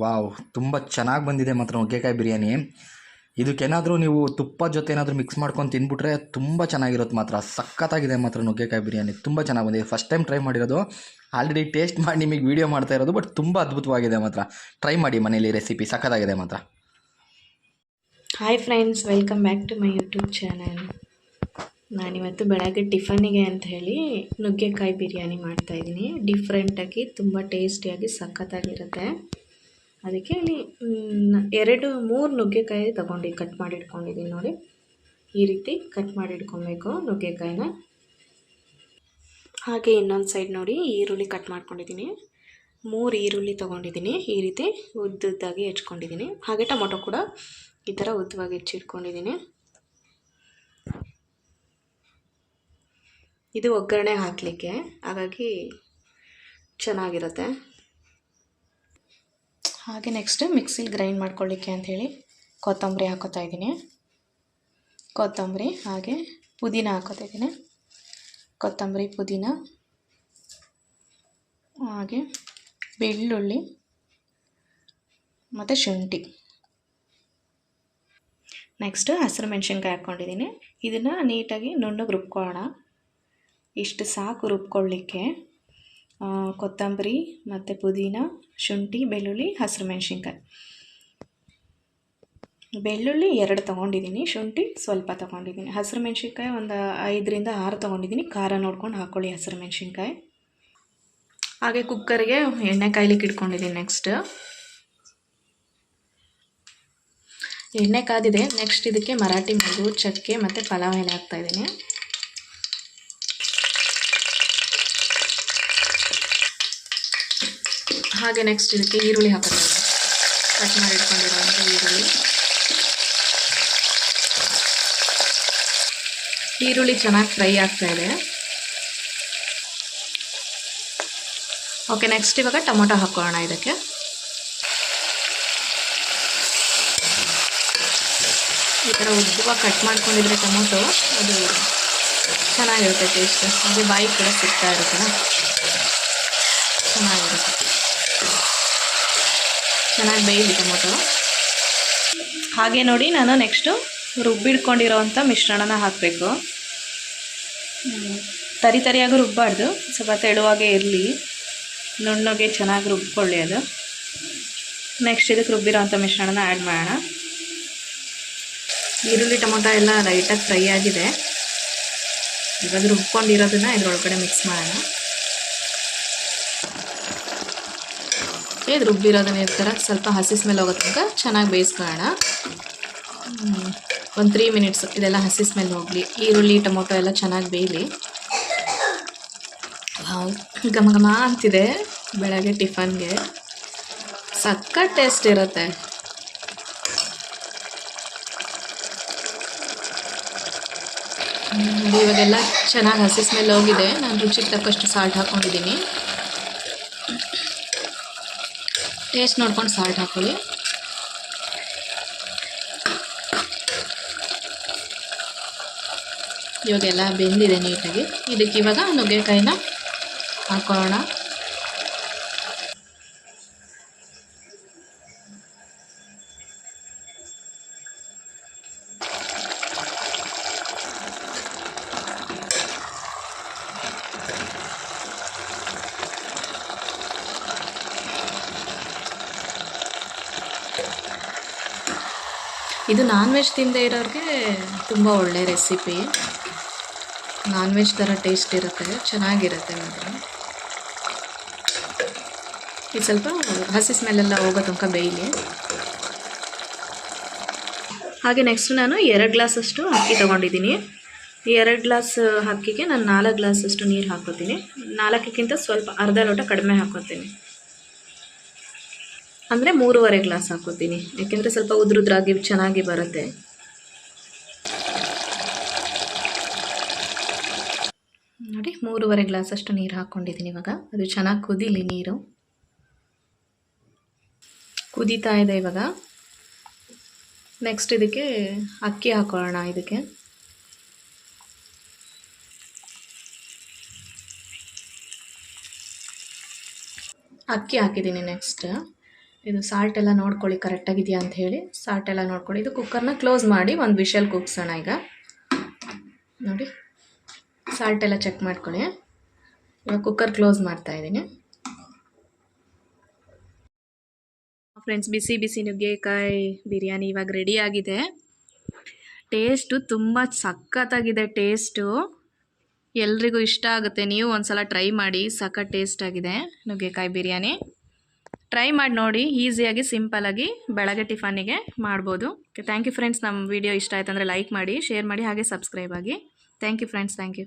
Wow, ತುಂಬ ಚೆನ್ನಾಗಿ ಬಂದಿದೆ ಮಾತ್ರ ನುಗ್ಗೆಕಾಯಿ ಬಿರಿಯಾನಿ. ಇದಕ್ಕೇನಾದರೂ ನೀವು ತುಪ್ಪ ಜೊತೆ ಏನಾದರೂ ಮಿಕ್ಸ್ ಮಾಡ್ಕೊಂಡು ತಿಂದ್ಬಿಟ್ರೆ ತುಂಬ ಚೆನ್ನಾಗಿರುತ್ತೆ ಮಾತ್ರ. ಸಖತ್ತಾಗಿದೆ ಮಾತ್ರ ನುಗ್ಗೆಕಾಯಿ ಬಿರಿಯಾನಿ. ತುಂಬ ಚೆನ್ನಾಗಿ ಬಂದಿದೆ. ಫಸ್ಟ್ ಟೈಮ್ ಟ್ರೈ ಮಾಡಿರೋದು. ಆಲ್ರೆಡಿ ಟೇಸ್ಟ್ ಮಾಡಿ ನಿಮಗೆ ವೀಡಿಯೋ ಮಾಡ್ತಾ ಇರೋದು ಬಟ್ ತುಂಬ ಅದ್ಭುತವಾಗಿದೆ ಮಾತ್ರ. ಟ್ರೈ ಮಾಡಿ ಮನೇಲಿ ರೆಸಿಪಿ ಸಖತ್ತಾಗಿದೆ ಮಾತ್ರ. Hi friends welcome back to my YouTube channel ನಾನಿವತ್ತು ಬೆಳಗ್ಗೆ ಟಿಫನ್ನಿಗೆ ಅಂತ ಹೇಳಿ ನುಗ್ಗೆಕಾಯಿ ಬಿರಿಯಾನಿ ಮಾಡ್ತಾಯಿದ್ದೀನಿ ಡಿಫ್ರೆಂಟಾಗಿ ತುಂಬ ಟೇಸ್ಟಿಯಾಗಿ ಸಖತ್ತಾಗಿರುತ್ತೆ. ಅದಕ್ಕೆ ಇಲ್ಲಿ ಎರಡು, ಮೂರು ನುಗ್ಗೆಕಾಯಿ ತಗೊಂಡು ಕಟ್ ಮಾಡಿ ಇಟ್ಕೊಂಡಿದ್ದೀನಿ ನೋಡಿ. ಈ ರೀತಿ ಕಟ್ ಮಾಡಿ ಇಟ್ಕೊಬೇಕು ನುಗ್ಗೆಕಾಯಿನ. ಹಾಗೆ ಇನ್ನೊಂದು ಸೈಡ್ ನೋಡಿ ಈರುಳ್ಳಿ ಕಟ್ ಮಾಡ್ಕೊಂಡಿದ್ದೀನಿ ಮೂರು ಈರುಳ್ಳಿ ತೊಗೊಂಡಿದ್ದೀನಿ ಈ ರೀತಿ ಉದ್ದುದ್ದಾಗಿ ಹೆಚ್ಕೊಂಡಿದ್ದೀನಿ ಹಾಗೆ ಟೊಮೊಟೊ ಕೂಡ ಈ ಥರ ಉದ್ದವಾಗಿ ಹೆಚ್ಚಿಟ್ಕೊಂಡಿದ್ದೀನಿ ಇದು ಒಗ್ಗರಣೆ ಹಾಕಲಿಕ್ಕೆ, ಹಾಗಾಗಿ ಚೆನ್ನಾಗಿರುತ್ತೆ. ಹಾಗೆ ನೆಕ್ಸ್ಟ್ ಮಿಕ್ಸಿಲಿ ಗ್ರೈಂಡ್ ಮಾಡ್ಕೊಳ್ಳಿಕ್ಕೆ ಅಂಥೇಳಿ ಕೊತ್ತಂಬರಿ ಹಾಕೋತಾ ಇದ್ದೀನಿ. ಕೊತ್ತಂಬರಿ, ಹಾಗೆ ಪುದೀನ ಹಾಕೋತಾ ಇದ್ದೀನಿ. ಕೊತ್ತಂಬರಿ, ಪುದೀನ, ಹಾಗೆ ಬೆಳ್ಳುಳ್ಳಿ, ಮತ್ತು ಶುಂಠಿ. ನೆಕ್ಸ್ಟ್ ಹಸಿರು ಮೆಣಸಿನ್ಕಾಯಿ ಹಾಕ್ಕೊಂಡಿದ್ದೀನಿ. ಇದನ್ನು ನೀಟಾಗಿ ನುಣ್ಣಗೆ ರುಬ್ಕೊಳ್ಳೋಣ. ಇಷ್ಟು ಸಾಕು ರುಬ್ಕೊಳ್ಳಿಕ್ಕೆ. ಕೊತ್ತಂಬರಿ ಮತ್ತು ಪುದೀನ, ಶುಂಠಿ, ಬೆಳ್ಳುಳ್ಳಿ ಹಸಿರು ಮೆಣಸಿನ್ಕಾಯಿ ಬೆಳ್ಳುಳ್ಳಿ ಎರಡು ತೊಗೊಂಡಿದ್ದೀನಿ, ಶುಂಠಿ ಸ್ವಲ್ಪ ತೊಗೊಂಡಿದ್ದೀನಿ. ಹಸಿರು ಮೆಣಸಿನ್ಕಾಯಿ ಒಂದು ಐದರಿಂದ ಆರು ತೊಗೊಂಡಿದ್ದೀನಿ. ಖಾರ ನೋಡ್ಕೊಂಡು ಹಾಕ್ಕೊಳ್ಳಿ ಹಸಿರು ಮೆಣಸಿನ್ಕಾಯಿ ಹಾಗೆ ಕುಕ್ಕರ್ಗೆ ಎಣ್ಣೆ ಕಾಯ್ಲಿಕ್ಕೆ ಇಟ್ಕೊಂಡಿದ್ದೀನಿ ನೆಕ್ಸ್ಟ್ ಎಣ್ಣೆ ಕಾದಿದೆ. ನೆಕ್ಸ್ಟ್ ಇದಕ್ಕೆ ಮರಾಠಿ ಮಗು ಚಕ್ಕೆ ಮತ್ತು ಪಲಾವ್ ಎಲೆ ಹಾಕ್ತಾಯಿದ್ದೀನಿ ಹಾಗೆ ನೆಕ್ಸ್ಟ್ ಇದಕ್ಕೆ ಈರುಳ್ಳಿ ಹಾಕೋದು. ಕಟ್ ಮಾಡಿ ಇಟ್ಕೊಂಡಿರುವಂಥ ಈರುಳ್ಳಿ. ಈರುಳ್ಳಿ ಚೆನ್ನಾಗಿ ಫ್ರೈ ಆಗ್ತಾ ಇದೆ. ಓಕೆ ನೆಕ್ಸ್ಟ್ ಇವಾಗ ಟೊಮೊಟೊ ಹಾಕೋಣ ಇದಕ್ಕೆ. ಈ ಥರ ಉದ್ದವಾಗಿ ಕಟ್ ಮಾಡ್ಕೊಂಡಿದ್ರೆ ಟೊಮೊಟೊ ಅದು ಚೆನ್ನಾಗಿರುತ್ತೆ ಟೇಸ್ಟ್ ಅದು ಬಾಯಿ ಕೂಡ ಸಿಗ್ತಾ ಇರುತ್ತಲ್ಲ ಚೆನ್ನಾಗಿರುತ್ತೆ ಚೆನ್ನಾಗಿ ಬೇಯಲಿ ಟೊಮೊಟೊ. ಹಾಗೆ ನೋಡಿ ನಾನು ನೆಕ್ಸ್ಟು ರುಬ್ಬಿಡ್ಕೊಂಡಿರೋವಂಥ ಮಿಶ್ರಣನ ಹಾಕಬೇಕು. ತರಿ ತರಿಯಾಗಿ ರುಬ್ಬಾರ್ದು. ಸ್ವಲ್ಪ ತೆಳುವಾಗೆ ಇರಲಿ. ನುಣ್ಣಗೆ ಚೆನ್ನಾಗಿ ರುಬ್ಕೊಳ್ಳಿ ಅದು. ನೆಕ್ಸ್ಟ್ ಇದಕ್ಕೆ ರುಬ್ಬಿರೋವಂಥ ಮಿಶ್ರಣನ ಆ್ಯಡ್ ಮಾಡೋಣ. ಈರುಳ್ಳಿ ಟೊಮೊಟೊ ಎಲ್ಲ ಲೈಟಾಗಿ ಫ್ರೈ ಆಗಿದೆ. ಇವಾಗ ರುಬ್ಕೊಂಡಿರೋದನ್ನ ಇದ್ರೊಳಗಡೆ ಮಿಕ್ಸ್ ಮಾಡೋಣ. ಇದು ರುಬ್ಬಿರೋದನ್ನ ಸ್ವಲ್ಪ ಹಸಿ ಸ್ಮೆಲ್ ಹೋಗೋ ತನಕ ಚೆನ್ನಾಗಿ ಬೇಯಿಸ್ಕೊಳ್ಳೋಣ. ಒಂದು ತ್ರೀ ಮಿನಿಟ್ಸ್ ಇದೆಲ್ಲ ಹಸಿ ಸ್ಮೆಲ್ ಹೋಗಲಿ. ಈರುಳ್ಳಿ, ಟೊಮೊಟೊ ಎಲ್ಲ ಚೆನ್ನಾಗಿ ಬೇಯಲಿ. ಘಮ ಘಮ ಅಂತಿದೆ ಬೆಳಗ್ಗೆ ಟಿಫನ್ಗೆ. ಸಕ್ಕ ಟೇಸ್ಟ್ ಇರುತ್ತೆ. ಇವಾಗೆಲ್ಲ ಚೆನ್ನಾಗಿ ಹಸಿ ಸ್ಮೆಲ್ ಹೋಗಿದೆ. ನಾನು ರುಚಿಗೆ ತಕ್ಕಷ್ಟು ಸಾಲ್ಟ್ ಹಾಕ್ಕೊಂಡಿದ್ದೀನಿ ಟೇಸ್ಟ್ ನೋಡ್ಕೊಂಡು ಸಾಲ್ಟ್ ಹಾಕೊಳ್ಳಿ. ಇವಾಗೆಲ್ಲ ಬೆಂದಿದೆ ನೀಟಾಗಿ. ಇದಕ್ಕೆ ಇವಾಗ ನುಗ್ಗೆಕಾಯಿನ ಹಾಕೊಳ್ಳೋಣ. ಇದು ನಾನ್ ವೆಜ್ ತಿಂದೇ ಇರೋರಿಗೆ ತುಂಬ ಒಳ್ಳೆ ರೆಸಿಪಿ ನಾನ್ ವೆಜ್ ಥರ ಟೇಸ್ಟ್ ಇರುತ್ತೆ, ಚೆನ್ನಾಗಿರುತ್ತೆ ಮಾತ್ರ. ಇದು ಸ್ವಲ್ಪ ಹಸಿ ಸ್ಮೆಲ್ಲೆಲ್ಲ ಹೋಗೋ ತನಕ ಬೇಯಲಿ. ಹಾಗೆ ನೆಕ್ಸ್ಟ್ ನಾನು ಎರಡು ಗ್ಲಾಸಷ್ಟು ಅಕ್ಕಿ ತೊಗೊಂಡಿದ್ದೀನಿ. ಎರಡು ಗ್ಲಾಸ್ ಅಕ್ಕಿಗೆ ನಾನು ನಾಲ್ಕು ಗ್ಲಾಸಷ್ಟು ನೀರು ಹಾಕೋತೀನಿ ನಾಲ್ಕಕ್ಕಿಂತ ಸ್ವಲ್ಪ ಅರ್ಧ ಲೋಟ ಕಡಿಮೆ ಹಾಕೋತೀನಿ ಅಂದರೆ ಮೂರುವರೆ ಗ್ಲಾಸ್ ಹಾಕೋತೀನಿ. ಯಾಕೆಂದರೆ ಸ್ವಲ್ಪ ಉದ್ರುದ್ರಾಗಿ ಚೆನ್ನಾಗಿ ಬರುತ್ತೆ. ನೋಡಿ, ಮೂರುವರೆ ಗ್ಲಾಸಷ್ಟು ನೀರು ಹಾಕ್ಕೊಂಡಿದ್ದೀನಿ ಇವಾಗ. ಅದು ಚೆನ್ನಾಗಿ ಕುದೀಲಿ ನೀರು. ಕುದೀತಾ ಇದೆ ಇವಾಗ. ನೆಕ್ಸ್ಟ್ ಇದಕ್ಕೆ ಅಕ್ಕಿ ಹಾಕೊಳ್ಳೋಣ ಇದಕ್ಕೆ. ಅಕ್ಕಿ ಹಾಕಿದ್ದೀನಿ ನೆಕ್ಸ್ಟ್ ಇದು ಸಾಲ್ಟ್ ಎಲ್ಲ ನೋಡ್ಕೊಳ್ಳಿ ಕರೆಕ್ಟಾಗಿದೆಯಾ ಅಂತ ಹೇಳಿ. ಸಾಲ್ಟ್ ಎಲ್ಲ ನೋಡ್ಕೊಳ್ಳಿ. ಇದು ಕುಕ್ಕರ್ನ ಕ್ಲೋಸ್ ಮಾಡಿ ಒಂದು ವಿಷಲ್ ಕೂಗ್ಸೋಣ ಈಗ. ನೋಡಿ. ಸಾಲ್ಟ್ ಎಲ್ಲ ಚೆಕ್ ಮಾಡ್ಕೊಳ್ಳಿ ಇವಾಗ ಕುಕ್ಕರ್ ಕ್ಲೋಸ್ ಮಾಡ್ತಾ ಇದ್ದೀನಿ. ಫ್ರೆಂಡ್ಸ್ ಬಿಸಿ ಬಿಸಿ ನುಗ್ಗೆಕಾಯಿ ಬಿರಿಯಾನಿ ಇವಾಗ ರೆಡಿ ಆಗಿದೆ. ಟೇಸ್ಟು ತುಂಬ ಸಖತ್ತಾಗಿದೆ ಟೇಸ್ಟು ಎಲ್ರಿಗೂ ಇಷ್ಟ ಆಗುತ್ತೆ. ನೀವು ಒಂದು ಸಲ ಟ್ರೈ ಮಾಡಿ, ಸಖತ್ ಟೇಸ್ಟ್ ಆಗಿದೆ ನುಗ್ಗೆಕಾಯಿ ಬಿರಿಯಾನಿ. ಟ್ರೈ ಮಾಡಿ ನೋಡಿ ಈಸಿಯಾಗಿ ಸಿಂಪಲಾಗಿ ಬೆಳಗ್ಗೆ ಟಿಫನಿಗೆ ಮಾಡ್ಬೋದು. ಥ್ಯಾಂಕ್ ಯು ಫ್ರೆಂಡ್ಸ್ ನಮ್ಮ ವಿಡಿಯೋ ಇಷ್ಟ ಆಯ್ತು ಅಂದರೆ ಲೈಕ್ ಮಾಡಿ ಶೇರ್ ಮಾಡಿ, ಹಾಗೆ ಸಬ್ಸ್ಕ್ರೈಬ್ ಆಗಿ. Thank you friends thank you